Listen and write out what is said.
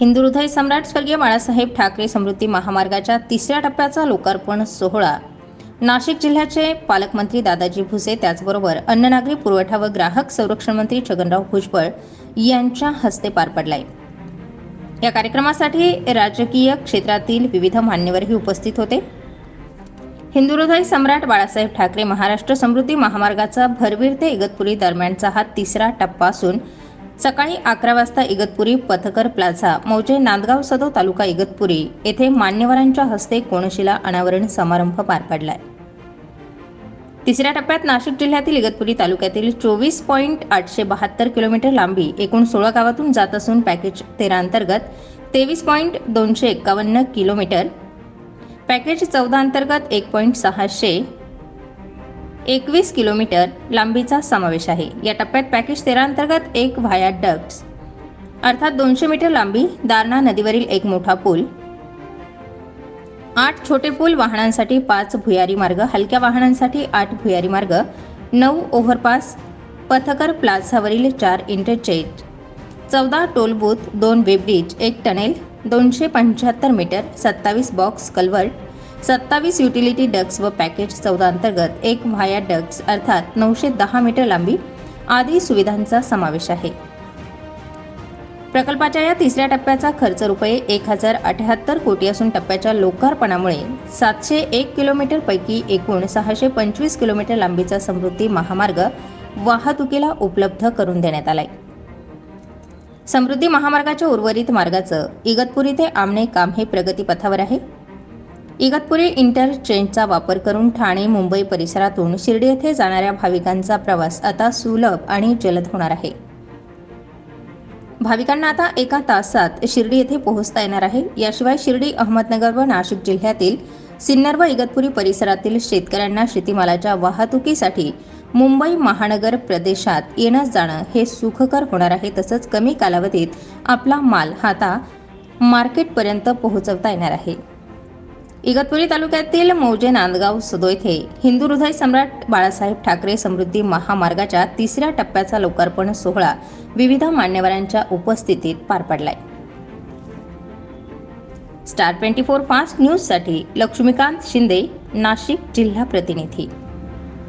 हिंदू हृदय सम्राट स्वर्गीय बाळासाहेब ठाकरे समृद्धी महामार्गाच्या तिसऱ्या टप्प्याचा लोकार्पण सोहळा. नाशिक जिल्ह्याचे पालकमंत्री दादाजी भुसे त्याचबरोबर अन्न नागरी पुरवठा व ग्राहक संरक्षण मंत्री छगनराव भुजबळ यांच्या हस्ते पार पडलाय. या कार्यक्रमासाठी राजकीय क्षेत्रातील विविध मान्यवरही उपस्थित होते. हिंदू हृदय सम्राट बाळासाहेब ठाकरे महाराष्ट्र समृद्धी महामार्गाचा भरवीर ते इगतपुरी दरम्यानचा हा तिसरा टप्पा असून सकाळी अकरा वाजता इगतपुरी पथकर प्लाझा मौजे नांदगाव सदो तालुका इगतपुरी येथे मान्यवरांच्या हस्ते कोणशिला अनावरण समारंभ पार पडलाय. तिसऱ्या टप्प्यात नाशिक जिल्ह्यातील इगतपुरी तालुक्यातील चोवीस पॉईंट आठशे बहात्तर किलोमीटर लांबी एकूण सोळा गावातून जात असून पॅकेज तेरा अंतर्गत तेवीस पॉईंट दोनशे एक्कावन्न किलोमीटर पॅकेज चौदा अंतर्गत एक पॉईंट सहाशे एकवीस किलोमीटर लांबीचा समावेश आहे. या टप्प्यात पॅकेज तेरा अंतर्गत एक व्हाया डक्ट्स. अर्थात दोनशे मीटर लांबी दारणा नदीवरील एक मोठा पूल. आठ छोटे पूल वाहनांसाठी पाच भुयारी मार्ग हलक्या वाहनांसाठी आठ भुयारी मार्ग नऊ ओव्हरपास पथकर प्लाझावरील चार इंटरचेंज चौदा टोल बूथ दोन वेब्रिज एक टनेल दोनशे पंच्याहत्तर मीटर सत्तावीस बॉक्स कल्वर्ट सत्तावीस युटिलिटी डक्स व पॅकेज चौदा अंतर्गत एक व्हाया डक्स अर्थात नऊशे दहा मीटर लांबी आदी सुविधांचा समावेश आहे. प्रकल्पाच्या या तिसऱ्या टप्प्याचा खर्च रुपये एक हजार अठ्याहत्तर कोटी असून टप्प्याच्या लोकार्पणामुळे सातशे एक किलोमीटरपैकी एकूण सहाशे पंचवीस किलोमीटर लांबीचा समृद्धी महामार्ग वाहतुकीला उपलब्ध करून देण्यात आलाय. समृद्धी महामार्गाच्या उर्वरित मार्गाचं इगतपुरी ते आमणे काम हे प्रगतीपथावर आहे. इगतपुरी इंटरचेंजचा वापर करून ठाणे मुंबई परिसरातून शिर्डी येथे जाणाऱ्या भाविकांचा प्रवास आता सुलभ आणि जलद होणार आहे. भाविकांना आता एका तासात शिर्डी येथे पोहोचता येणार आहे. याशिवाय शिर्डी अहमदनगर व नाशिक जिल्ह्यातील सिन्नर व इगतपुरी परिसरातील शेतकऱ्यांना शेतीमालाच्या वाहतुकीसाठी मुंबई महानगर प्रदेशात येणं जाणं हे सुखकर होणार आहे तसंच कमी कालावधीत आपला माल हाता मार्केटपर्यंत पोहोचवता येणार आहे. इगतपुरी तालुक्यातील मौजे नांदगाव सदो येथे हिंदू हृदय सम्राट बाळासाहेब ठाकरे समृद्धी महामार्गाच्या तिसऱ्या टप्प्याचा लोकार्पण सोहळा विविध मान्यवरांच्या उपस्थितीत पार पडलाय. स्टार ट्वेंटी फोर फास्ट न्यूजसाठी लक्ष्मीकांत शिंदे नाशिक जिल्हा प्रतिनिधी.